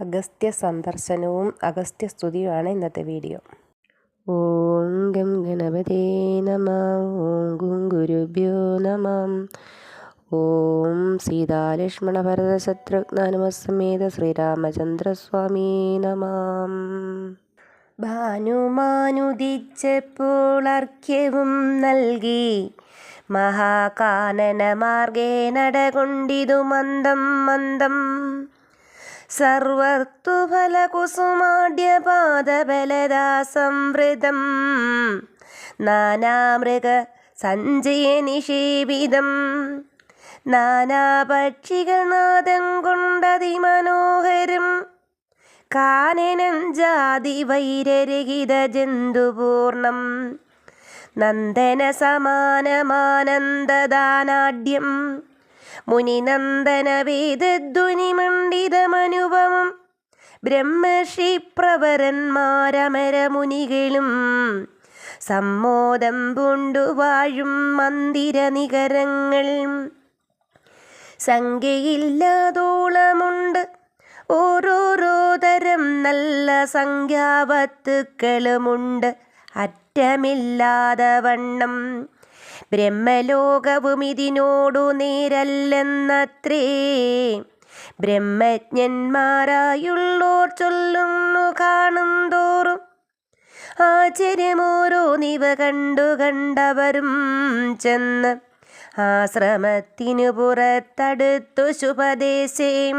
അഗസ്ത്യ സന്ദർശനവും അഗസ്ത്യ സ്തുതിയുമാണ് ഇന്നത്തെ വീഡിയോ. ഓം ഗം ഗണപതേ നമ ഓം ഗും ഗുരുഭ്യോ നമ. ഓം സീതാലക്ഷ്മണ ഭരത ശ്രീരാമചന്ദ്രസ്വാമി നമാം. ഭാനുമാനുദിച്ചപ്പോൾ അർഘ്യവും നൽകി. മഹാകാനന മാർഗേ നടകൊണ്ടിതു മന്ദം മന്ദം. സർവർത്തുഫലകുസുമാഢ്യപാദബലദാസംവൃതം. നാനാമൃഗ സഞ്ജയനിഷേവിതം. നാനാപക്ഷികനാദം കൊണ്ടതിമനോഹരം. കാനനം ജാതി വൈരരഹിത ജന്തുപൂർണം നന്ദന സമാനമാനന്ദദാനാഢ്യം മുനിനന്ദന വേദധ്വനിമണ്ഡിതമനുപമം ബ്രഹ്മർഷി പ്രവരന്മാരമരമുനികളും സമ്മോദം പൂണ്ടുവാഴും മന്ദിര നികരങ്ങൾ സംഖ്യയില്ലാതോളമുണ്ട് ഓരോരോ തരം നല്ല സംഖ്യാവത്തുക്കളുമുണ്ട് അറ്റമില്ലാതെ വണ്ണം ബ്രഹ്മലോകവും ഇതിനോടു നേരല്ലെന്നത്രേ. ബ്രഹ്മജ്ഞന്മാരായുള്ളോർ ചൊല്ലുന്നു കാണും തോറും ആചര്യമോരോ നിവ കണ്ടു കണ്ടവരും ചെന്ന് ആശ്രമത്തിനു പുറത്തടുത്തു ശുഭദേശം.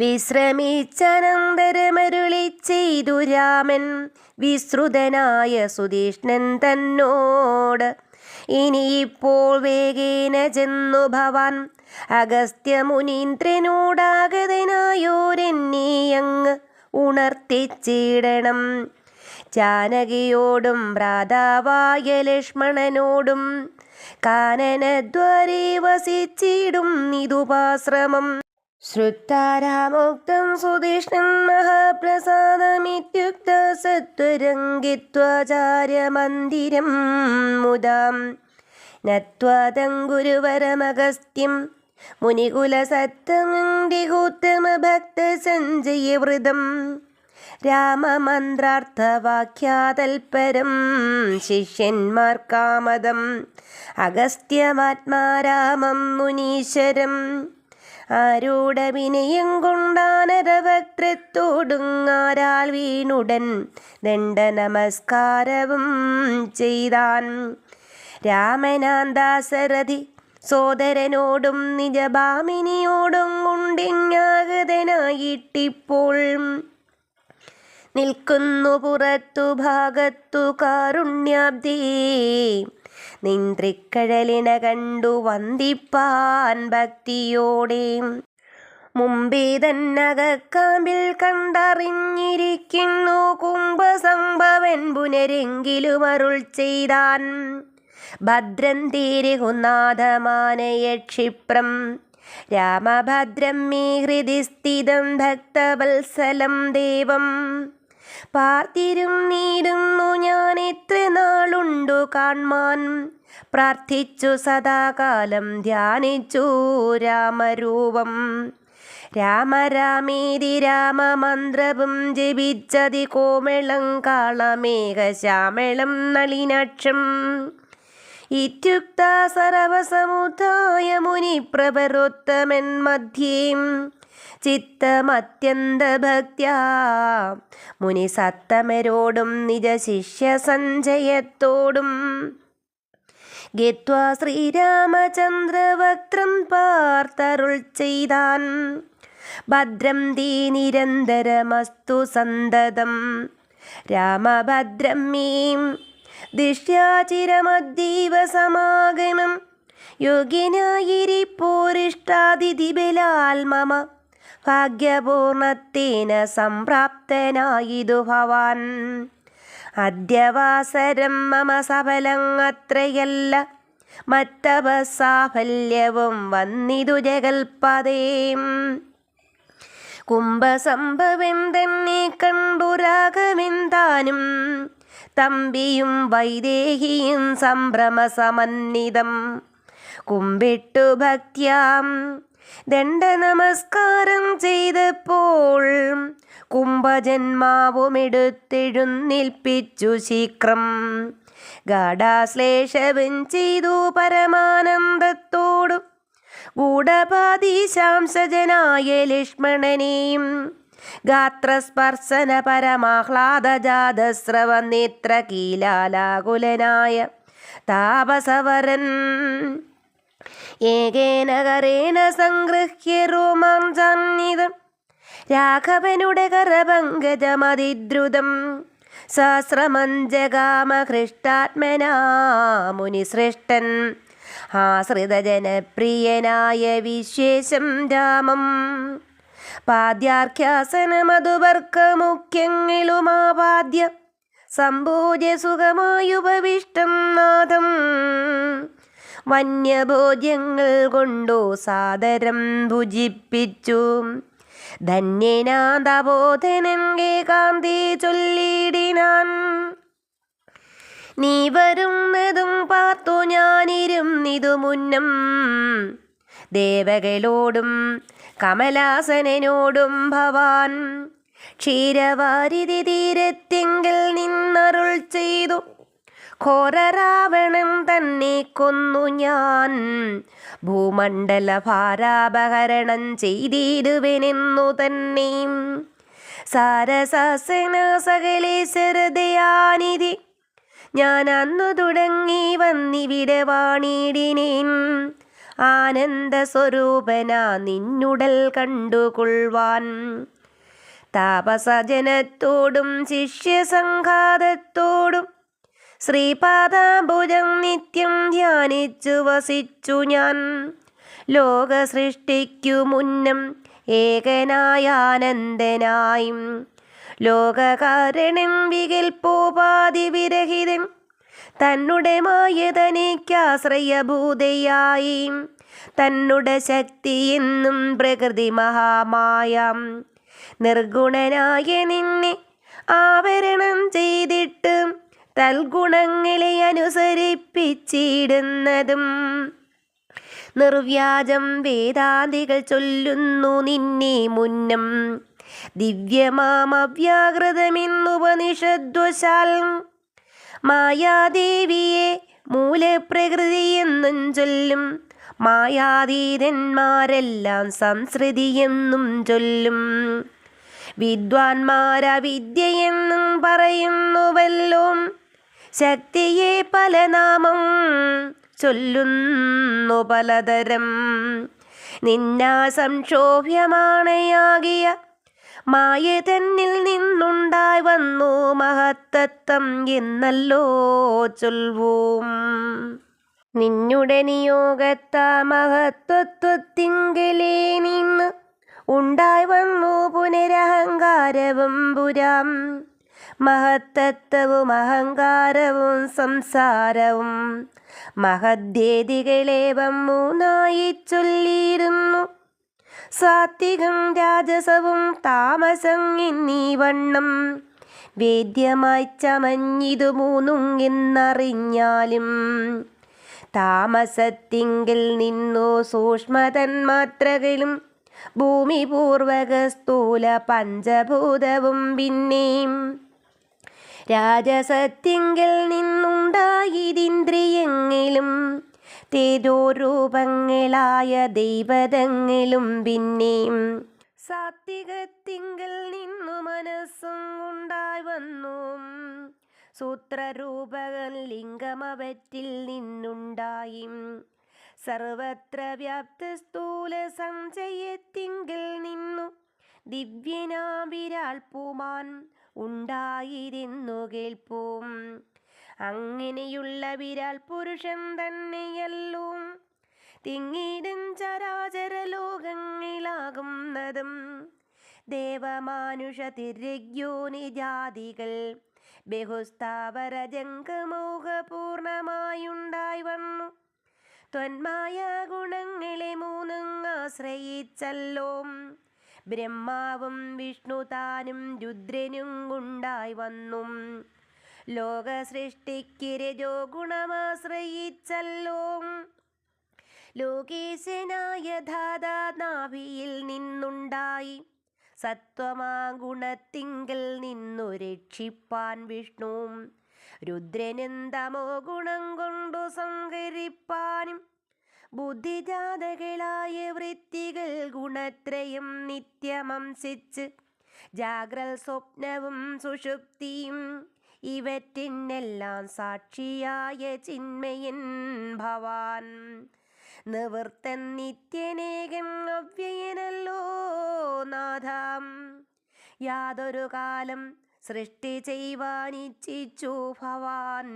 വിശ്രമിച്ചനന്തരമരുളി ചെയ്തു രാമൻ വിശ്രുതനായ സുധീഷ്ണൻ തന്നോട്. ഇനിയിപ്പോൾ വേഗേന ചെന്നു ഭവാൻ അഗസ്ത്യമുനീന്ദ്രനോടാഗതനായോരെന്നീയങ്ങ് ഉണർത്തിച്ചിടണം. ജാനകിയോടും ഭ്രാതാവായ ലക്ഷ്മണനോടും കാനനദ്വരെ വസിച്ചിടും ഇതുപാശ്രമം ശ്രുത്താരാമുക്തം സുധീഷ്ണൻ മഹാപ്രസാദമിത്യുക്ത സത്വരംഗിത്വാചാര്യമന്ദിരം മുദാം നത്വാതം ഗുരുവരമഗസ്ത്യം. മുനികുലസത്തമഭക്തസഞ്ജയവൃതം രാമമന്ത്രാർത്ഥവാക്യാതൽപരം ശിഷ്യന്മാർക്കാമതം അഗസ്ത്യമാത്മാരാമം മുനീശ്വരം. ആരൂഢവിനയം കൊണ്ടാനരവക്ത്രത്തോടുങ്ങാരാൽ വീണുടൻ ദണ്ഡ നമസ്കാരവും ചെയ്താൻ. രാമനാന്ദാസരഥി സോദരനോടും നിജഭാമിനിയോടും കൊണ്ടിങ്ങാഗതനായിട്ടിപ്പോൾ നിൽക്കുന്നു പുറത്തു ഭാഗത്തു കാരുണ്യാബ്ദി. നിന്ത്രിക്കഴലിന കണ്ടു വന്ദിപ്പാൻ ഭക്തിയോടെ. മുമ്പേ തന്നകക്കാമ്പിൽ കണ്ടറിഞ്ഞിരിക്കുന്നു കുംഭസംഭവൻ പുനരെങ്കിലും അരുൾ ചെയ്താൻ. ഭദ്രൻ തീരുകുന്നാഥമാനയ ക്ഷിപ്രം. രാമഭദ്രം മേ ഹൃദി സ്ഥിതം ഭക്തവത്സലം ദേവം. പാർത്തിരും നീടുന്നു ഞാൻ എത്ര നാളുണ്ടു കാൺമാൻ പ്രാർത്ഥിച്ചു സദാകാലം ധ്യാനിച്ചു രാമരൂപം. രാമരാമേതി രാമമന്ത്രവും ജപിച്ചതി കോമളം കാളമേഘശ്യാമളം നളിനാക്ഷം. ഇത്യുക്ത സർവസമുദായ മുനിപ്രഭരോത്തമൻ മധ്യേ ചിത്തമത്യന്തഭക്ത്യാ. മുനി സത്തമരോടും നിജ ശിഷ്യ സഞ്ജയത്തോടും ഗത്വാ ശ്രീരാമചന്ദ്രവക്ത്രം പാർത്തരുൾ ചെയ്താൻ. ഭദ്രം തീ നിരന്തരമസ്തു സന്തതം. രാമഭദ്രം മീം ദിഷ്യാചിരമദ്ദീവ സമാഗമം. യോഗ്യനായിരിപ്പോരിഷ്ടാതിഥിബലാൽ മമ ഭാഗ്യപൂർണത്തേന സംപ്രാപ്തനായിതു ഭവാൻ. അദ്യവാസരം മമ സഫലങ്ങത്രയല്ല മറ്റപസാഫല്യവും വന്നിതു ജഗൽപതേം. കുംഭസംഭവൻ തന്നെ കണ്ടുരാഗമെന്താനും തമ്പിയും വൈദേഹിയും സംഭ്രമസമന്വിതം കുമ്പിട്ടു ഭക്ത്യാം ദണ്ഡ നമസ്കാരം ചെയ്തപ്പോൾ കുംഭജന്മാവുമെടുത്തെഴുന്നേൽപ്പിച്ചു ശീക്രം. ഗാഢാശ്ലേഷവും ചെയ്തു പരമാനന്ദത്തോടും ഗൂഢപാദീശാംശജനായ ലക്ഷ്മണനെയും ഗാത്രസ്പർശന പരമാഹ്ലാദജാതസ്രവ നേത്രകീലാലാകുലനായ താപസവരൻ ഏകേന കരേണ സംഗൃഹ്യ രോമാഞ്ചാന്വിതം രാഘവനുടെ കരപങ്കജമതിദ്രുതം. സഹസ്രമഞ്ജകാമഹൃഷ്ടാത്മനാ മുനിശ്രേഷ്ഠൻ. ആശ്രിതജനപ്രിയനായ വിശേഷം രാമം. പാദ്യാർഖ്യാസന മധുവർക്കമുഖ്യങ്ങളുമാപാദ്യ സംഭോജ്യ സുഖമായുപവിഷ്ടം നാഥം. വന്യഭോജ്യങ്ങൾ കൊണ്ടോ സാദരം ഭുജിപ്പിച്ചു. ധന്യനാഥബോധനങ്കെ കാന്തി ചൊല്ലിടിനാൻ. നീ വരുന്നതും പാർത്തു ഞാനിരുന്നിതു മുന്നം. ദേവകളോടും കമലാസനോടും ഭവാൻ. ക്ഷീരവാരിധി തീരത്തെങ്കിൽ നിന്നരുൾ ചെയ്തു. ഘോരരാവണൻ തന്നെ കൊന്നു ഞാൻ. ഭൂമണ്ഡല ഭാരാപഹരണം ചെയ്തിരുവനെന്നു തന്നെ. സാരസാസന സകലേശ്വരതയാനിധി ഞാൻ അന്നു തുടങ്ങി വന്നിവിടെ വാണിടിനേൻ. ആനന്ദ സ്വരൂപന നിന്നുടൽ കണ്ടുകൊള്ളുവാൻ. താപസജനത്തോടും ശിഷ്യസംഘാതത്തോടും ശ്രീപാദാംബുജം നിത്യം ധ്യാനിച്ചു വസിച്ചു ഞാൻ. ലോക സൃഷ്ടിക്കു മുന്നം ഏകനായാനന്ദനായും. ലോകകാരണൻ വികൽപ്പോപാധി വിരഹിതൻ തന്നുടെ മായതനിക്കാശ്രയഭൂതയായി തന്നുടെ ശക്തി എന്നും പ്രകൃതി മഹാമായം. നിർഗുണനായ നിന്നെ ആവരണം ചെയ്തിട്ട് തൽഗുണങ്ങളെ അനുസരിപ്പിച്ചിടുന്നതും നിർവ്യാജം വേദാന്തികൾ ചൊല്ലുന്നു നിന്നെ മുന്നം. ദിവ്യമാമവ്യാകൃതമെന്നുപനിഷദ്വശാൽ മായാദേവിയെ മൂലപ്രകൃതിയെന്നും ചൊല്ലും. മായാതീതന്മാരെല്ലാം സംസ്കൃതിയെന്നും ചൊല്ലും. വിദ്വാൻമാര വിദ്യയെന്നും പറയുന്നുവല്ലോ. ശക്തിയെ പല നാമം ചൊല്ലുന്നു പലതരം. നിന്നാ സംക്ഷോഭ്യമാണയാകിയ മായ തന്നിൽ നിന്നുണ്ടായി വന്നു മഹത്തത്വം എന്നല്ലോ ചൊൽവൂം. നിന്നുടെ നിയോഗത്താ മഹത്വത്വത്തിങ്കലേ നിന്ന് ഉണ്ടായി വന്നു പുനരഹങ്കാരവും പുരാം. മഹത്തത്വവും അഹങ്കാരവും സംസാരവും. മഹദ്ദേതികളേവം മൂന്നായി ചൊല്ലിയിരുന്നു. സാത്വികം രാജസവും താമസം എന്നീ വണ്ണം. വേദ്യമായി ചമഞ്ഞിതു മൂന്നും എന്നറിഞ്ഞാലും. താമസത്തിങ്കിൽ നിന്നു സൂക്ഷ്മതന്മാത്രകളും ഭൂമി പൂർവക സ്ഥൂല പഞ്ചഭൂതവും പിന്നെയും രാജസത്തിങ്കിൽ നിന്നുണ്ടായതിന്ദ്രിയങ്ങളും തേജോരൂപങ്ങളായ ദൈവതങ്ങളും പിന്നെയും സാത്വികത്തിങ്കിൽ നിന്നു മനസ്സും ഉണ്ടായി വന്നു. സൂത്രരൂപകൻ ലിംഗമവറ്റിൽ നിന്നുണ്ടായി. സർവത്ര വ്യാപ്ത സ്ഥൂല സഞ്ചയത്തിങ്കിൽ നിന്നു ദിവ്യനാവിരാൾ പൂമാൻ ഉണ്ടായിരുന്നു കേൾപ്പും. അങ്ങനെയുള്ള വിരാൽ പുരുഷൻ തന്നെയല്ലോ. തിങ്ങിടും ചരാചര ലോകങ്ങളാകുന്നതും ദേവമാനുഷ തിരഗ്യോനി ജാതികൾ ബഹുസ്ഥാവര ജംഗമോഹപൂർണമായുണ്ടായി വന്നു. ത്വന്മായ ഗുണങ്ങളെ മൂന്നും ആശ്രയിച്ചല്ലോ. ബ്രഹ്മാവും വിഷ്ണു താനും രുദ്രനും ഉണ്ടായി വന്നു. ലോക സൃഷ്ടിക്ക് രജോ ഗുണമാശ്രയിച്ചല്ലോ. ലോകേശനായ ധാതാ നാഭിയിൽ നിന്നുണ്ടായി. സത്വമാ ഗുണത്തിങ്കിൽ നിന്നു രക്ഷിപ്പാൻ വിഷ്ണു. രുദ്രനെന്തമോ ഗുണം കൊണ്ടു സംഹരിപ്പാനും. ബുദ്ധിജാതകളായ വൃത്തികൾ ഗുണത്രയം നിത്യമംസിച്ച് ജാഗ്രൽ സ്വപ്നവും സുഷുപ്തിയും ഇവറ്റിനെല്ലാം സാക്ഷിയായ ചിന്മയൻ ഭവാൻ. നിവൃത്തൻ നിത്യനേകൻ അവ്യയനല്ലോ നാഥാം. യാതൊരു കാലം സൃഷ്ടി ചെയ്യുവാനിച്ഛിച്ചു ഭവാൻ.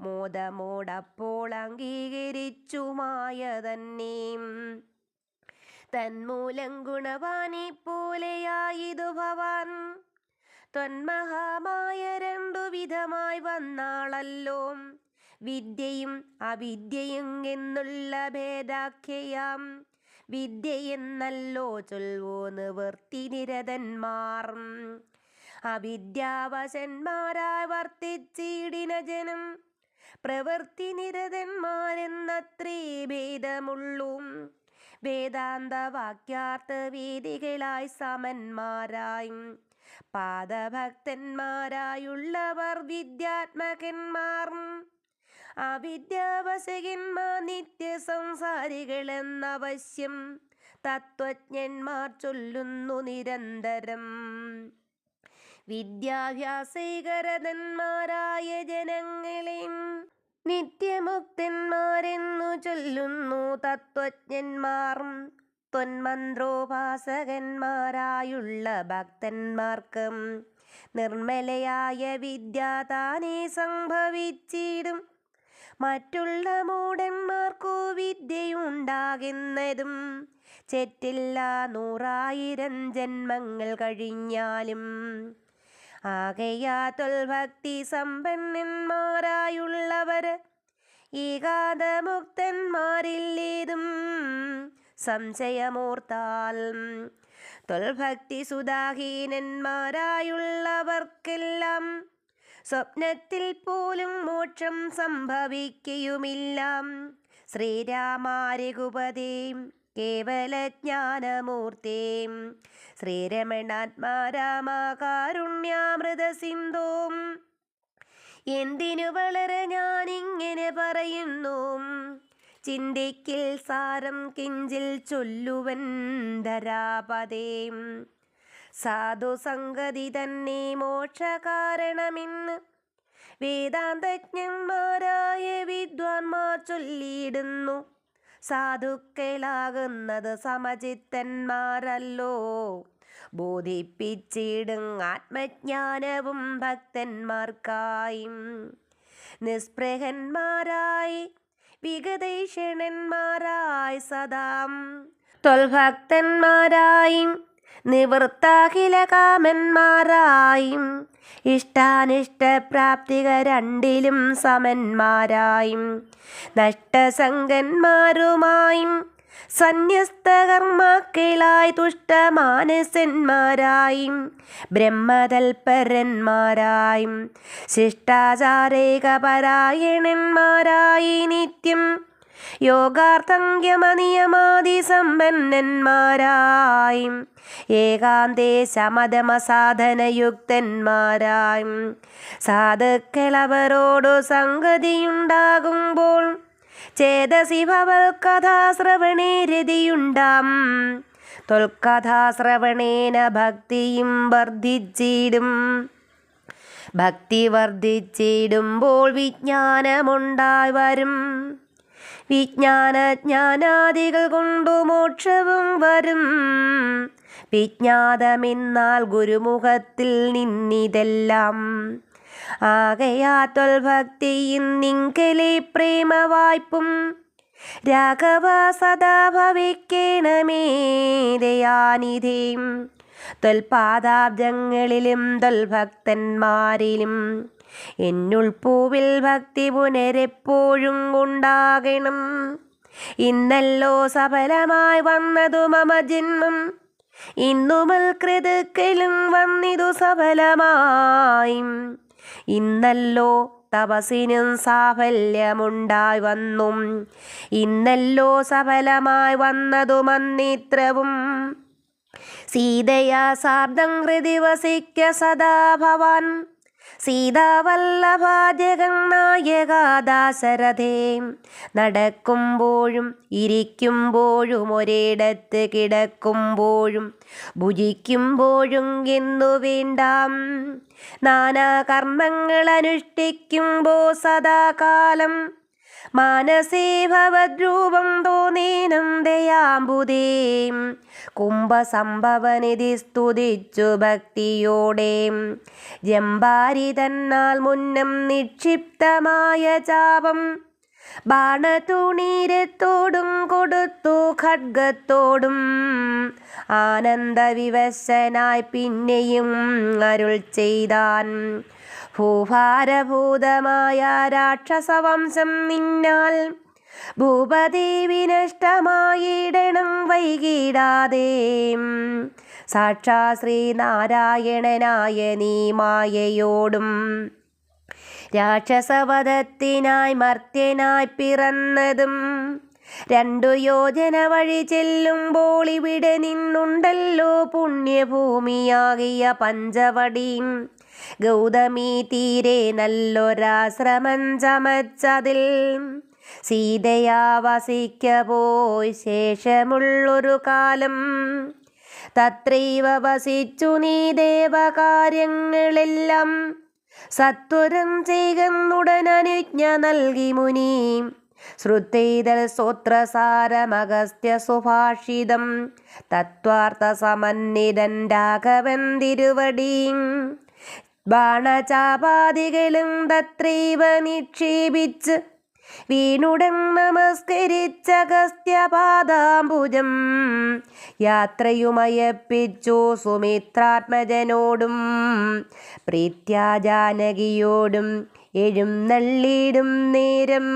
മോദമോടപ്പോൾ അംഗീകരിച്ചുമായ തന്നെ തന്മൂലം ഗുണവാനെ പോലെയായിതു ഭവാൻ ത്വന്മഹാമായ രണ്ടു വിധമായി വന്നാളല്ലോ. വിദ്യയും അവിദ്യയും എന്നുള്ള ഭേദാഖ്യയാം. വിദ്യയെന്നല്ലോ ചൊൽവോ നിവർത്തി നിരതന്മാർ. അവിദ്യാവശന്മാരായി വർത്തിച്ചിടിന ജനം. പ്രവൃത്തി നിരതന്മാരെന്നത്രേ ഭേദമുള്ളൂ. വേദാന്ത വാക്യാർത്ഥ വേദികളായി സമന്മാരായി. പാദഭക്തന്മാരായുള്ളവർ വിദ്യാത്മകന്മാർ. അവിദ്യാവശകന്മാർ നിത്യസംസാരികളെന്നവശ്യം തത്വജ്ഞന്മാർ ചൊല്ലുന്നു നിരന്തരം. വിദ്യാഭ്യാസകരതന്മാരായ ജനങ്ങളെയും നിത്യമുക്തന്മാരെന്നു ചൊല്ലുന്നു തത്വജ്ഞന്മാർ. ത്വന്മന്ത്രോപാസകന്മാരായുള്ള ഭക്തന്മാർക്ക് നിർമ്മലയായ വിദ്യ താനേ സംഭവിച്ചിടും. മറ്റുള്ള മൂടന്മാർക്കു വിദ്യയുണ്ടാകുന്നതും ചെറ്റില്ല നൂറായിരം ജന്മങ്ങൾ കഴിഞ്ഞാലും ആകയാതൊൽ ഭക്തി സമ്പന്നന്മാരായുള്ളവർ ഏകാദമുക്തന്മാരില്ലേതും സംശയമോർത്താൽ. തൊൽഭക്തി സുധാഹീനന്മാരായുള്ളവർക്കെല്ലാം സ്വപ്നത്തിൽ പോലും മോക്ഷം സംഭവിക്കുകയുമില്ല ശ്രീരാമാരഘുപതേ. കേവലജ്ഞാനമൂർത്തേ. ശ്രീരമണാത്മാരാമാകാരുണ്യാമൃത സിന്ധും എന്തിനു വളരെ ഞാനിങ്ങനെ പറയുന്നു? ചിന്തിക്കിൽ സാരം കിഞ്ചിൽ ചൊല്ലുവൻ ധരാപതേം. സാധു സംഗതി തന്നെ മോക്ഷകാരണമിന്ന് വേദാന്തജ്ഞന്മാരായ വിദ്വാൻമാർ ചൊല്ലിയിടുന്നു. സാധുക്കളാകുന്നത് സമചിത്തന്മാരല്ലോ. ബോധിപ്പിച്ചിടും ആത്മജ്ഞാനവും ഭക്തന്മാർക്കായി. നിസ്പൃഹന്മാരായി വിഗതൈഷണന്മാരായി സദാം. തൊൽഭക്തന്മാരായും നിവൃത്താഖില കാമന്മാരായും ഇഷ്ടാനിഷ്ടപ്രാപ്തിക രണ്ടിലും സമന്മാരായും നഷ്ടസംഗന്മാരുമായും സന്യസ്തകർമാക്കളായി തുഷ്ടമാനസന്മാരായും ബ്രഹ്മതൽപരന്മാരായും ശിഷ്ടാചാരേകപരായണന്മാരായി നിത്യം യോഗാർത്ഥങ്യമനിയമാതി സമ്പന്നന്മാരായും ഏകാന്തേ ശമതമസാധനയുക്തന്മാരായും സാധുക്കളവരോടു സംഗതിയുണ്ടാകുമ്പോൾ ചേതസിഭവൽ കഥാശ്രവണേ രതിയുണ്ടാം തൊൽക്കഥാശ്രവണേന ഭക്തിയും വർദ്ധിച്ചിടും. ഭക്തി വർദ്ധിച്ചിടുമ്പോൾ വിജ്ഞാനമുണ്ടായി വരും. വിജ്ഞാനജ്ഞാനാദികൾ കൊണ്ടു മോക്ഷവും വരും. വിജ്ഞാതമെന്നാൽ ഗുരുമുഖത്തിൽ നിന്നിതെല്ലാം. ആകയാത്തൊൽ ഭക്തിയും നിങ്കലെ പ്രേമവായ്പും രാഘവ സദാ ഭവിക്കണമേ തൊൽപാദാബ്ദങ്ങളിലും തൊൽഭക്തന്മാരിലും എന്നുൾപ്പൂവിൽ ഭക്തി പുനരെപ്പോഴും ഉണ്ടാകണം. ഇന്നല്ലോ സഫലമായി വന്നതു മമ ജന്മം. ഇന്നുമൽ കൃതുക്കളും വന്നിതു സഫലമായും. ഇന്നല്ലോ തപസിനും സാഫല്യമുണ്ടായി വന്നു. ഇന്നല്ലോ സഫലമായി വന്നതു മന്നിത്രവും. സീതയാ സാർദ്ധം ഹൃദി വസിക്ക സദാ ഭവാൻ. സീതാവല്ലഭ നായകാദാസരഥേ. നടക്കുമ്പോഴും ഇരിക്കുമ്പോഴും ഒരിടത്ത് കിടക്കുമ്പോഴും ഭുജിക്കുമ്പോഴും എന്നു വേണ്ടാം. നാനാ കർമ്മങ്ങൾ അനുഷ്ഠിക്കുമ്പോൾ സദാകാലം മാനസേ ഭവദ്രൂപം തോന്നീനം ദയാമ്പുതേ കുംഭസംഭവനിധി സ്തുതിച്ചു ഭക്തിയോടെ. ജമ്പാരി തന്നാൽ മുന്നം നിക്ഷിപ്തമായ ചാപം. ബാണതുണീരത്തോടും കൊടുത്തു ഖഡ്ഗത്തോടും. ആനന്ദവിവശനായി പിന്നെയും അരുൾ ചെയ്താൻ. ഭൂഭാരഭൂതമായ രാക്ഷസവംശം നിന്നാൽ ഭൂപതി വിനഷ്ടമായിടണം വൈകിടാതെ. സാക്ഷാ ശ്രീനാരായണനായ നീ മായയോടും രാക്ഷസവധത്തിനായി മർത്യനായി പിറന്നതും രണ്ടു യോജന വഴി ചെല്ലുമ്പോൾ ഇവിടെ നിന്നുണ്ടല്ലോ പുണ്യഭൂമിയാകിയ പഞ്ചവടിയും. ഗൗതമി തീരെ നല്ലൊരാശ്രമം ചമച്ചതിൽ സീതയാ വസിക്ക പോയി ശേഷമുള്ളൊരു കാലം. തത്രൈവ വസിച്ചു നീ ദേവകാര്യങ്ങളെല്ലാം സത്വരം ചെയ്യുന്നുടനനുജ്ഞ നൽകി മുനി. ശ്രുതൈതൽ സ്തോത്രസാരമഗസ്ത്യ സുഭാഷിതം തത്വാർത്ഥ സമന്വിതൻ രാഘവൻ തിരുവടിയും ബാണചാപാദികളും തത്രൈവ നിക്ഷേപിച്ച് വീണുടൻ നമസ്കരിച്ചഗസ്ത്യപാദാംബുജം യാത്രയുമയപ്പിച്ചു സുമിത്രാത്മജനോടും പ്രീത്യാജാനകിയോടും എഴുന്നള്ളിടും നേരം.